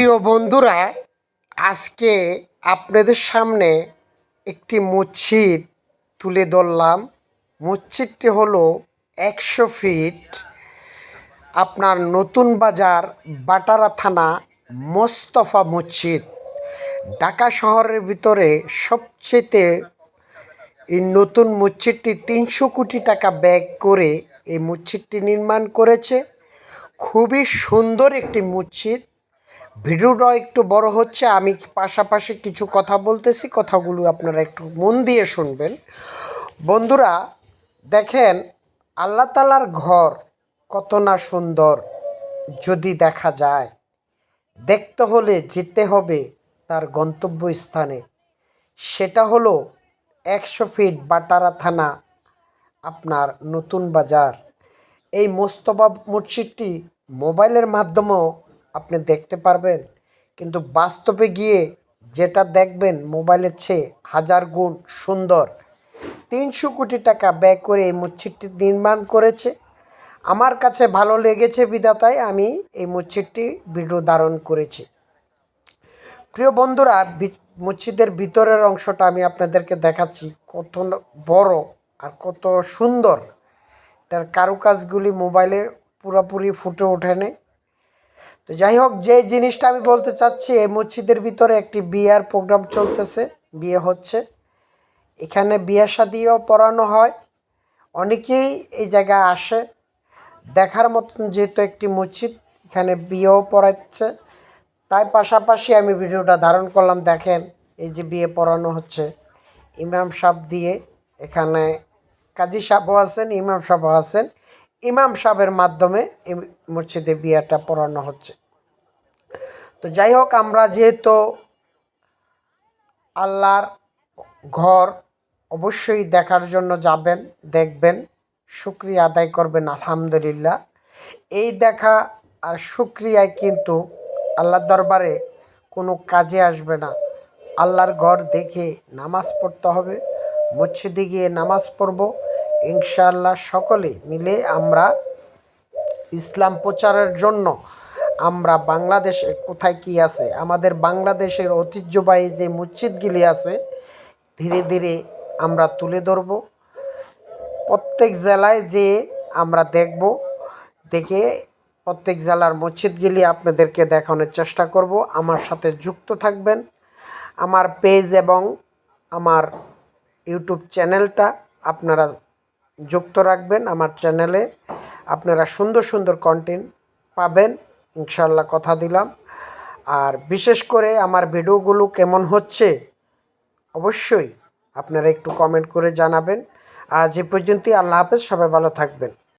প্রিয় বন্ধুরা, আজকে আপনাদের সামনে একটি মসজিদ তুলে ধরলাম। মসজিদটি হলো একশো ফিট। আপনার নতুন বাজার বাটারা থানা মোস্তফা মসজিদ। ঢাকা শহরের ভিতরে সবচেয়ে এই নতুন মসজিদটি তিনশো কোটি টাকা ব্যয় করে এই মসজিদটি নির্মাণ করেছে। খুবই সুন্দর একটি মসজিদ। ভিডিওটা একটু বড় হচ্ছে, আমি পাশাপাশি কিছু কথা বলতেছি, কথাগুলো আপনারা একটু মন দিয়ে শুনবেন। বন্ধুরা, দেখেন, আল্লাহ তালার ঘর কত না সুন্দর যদি দেখা যায়। দেখতে হলে যেতে হবে তার গন্তব্যস্থানে। সেটা হলো একশো ফিট বাটারা থানা, আপনার নতুন বাজার। এই মোস্তফা মসজিদটি মোবাইলের মাধ্যমেও আপনি দেখতে পারবেন। কিন্তু বাস্তবে গিয়ে যেটা দেখবেন, মোবাইলের চেয়ে হাজার গুণ সুন্দর। তিনশো কোটি টাকা ব্যয় করে এই মসজিদটি নির্মাণ করেছে। আমার কাছে ভালো লেগেছে বিধাতায় আমি এই মসজিদটি ভিডিও ধারণ করেছি। প্রিয় বন্ধুরা মসজিদের ভিতরের অংশটা আমি আপনাদেরকে দেখাচ্ছি। কত বড় আর কত সুন্দর। এটার কারুকাজগুলি মোবাইলে পুরোপুরি ফুটে ওঠেনি। তো যাই হোক, যে জিনিসটা আমি বলতে চাচ্ছি, এই মসজিদের ভিতরে একটি বিয়ার প্রোগ্রাম চলতেছে, বিয়ে হচ্ছে। এখানে বিয়ে শাদিও পড়ানো হয়। অনেকেই এই জায়গায় আসে। দেখার মতন যেহেতু একটি মসজিদ, এখানে বিয়েও পড়াচ্ছে। তাই পাশাপাশি আমি ভিডিওটা ধারণ করলাম, দেখেন এই যে বিয়ে পড়ানো হচ্ছে। ইমাম সাহেব দিয়ে এখানে কাজী সাহেবও আছেন, ইমাম সাহেবও আছেন। ইমাম সাহেবের মাধ্যমে মসজিদে বিয়েটা পড়ানো হচ্ছে। তো যাই হোক, আমরা যেহেতু আল্লাহর ঘর অবশ্যই দেখার জন্য যাবেন, দেখবেন, শুক্রিয়া আদায় করবেন, আলহামদুলিল্লাহ। এই দেখা আর শুক্রিয়ায় কিন্তু আল্লাহর দরবারে কোনো কাজে আসবে না। আল্লাহর ঘর দেখে নামাজ পড়তে হবে, মসজিদে গিয়ে নামাজ পড়ব ইনশাআল্লাহ সকলে মিলে আমরা ইসলাম প্রচারের জন্য আমরা বাংলাদেশে কোথায় কি আছে, আমাদের বাংলাদেশের ঐতিহ্যবাহী যে মসজিদগুলি আছে, ধীরে ধীরে আমরা তুলে ধরব। প্রত্যেক জেলায় যে আমরা দেখব, দেখে প্রত্যেক জেলার মসজিদগুলি আপনাদেরকে দেখানোর চেষ্টা করব। আমার সাথে যুক্ত থাকবেন। আমার পেজ এবং আমার ইউটিউব চ্যানেলটা আপনারা যুক্ত রাখবেন আমার চ্যানেলে। আপনারা সুন্দর সুন্দর কন্টেন্ট পাবেন ইনশাল্লাহ কথা দিলাম। আর বিশেষ করে আমার ভিডিওগুলো কেমন হচ্ছে, অবশ্যই আপনারা একটু কমেন্ট করে জানাবেন। আজ এ পর্যন্তই, আল্লাহ হাফেজ, সবাই ভালো থাকবেন।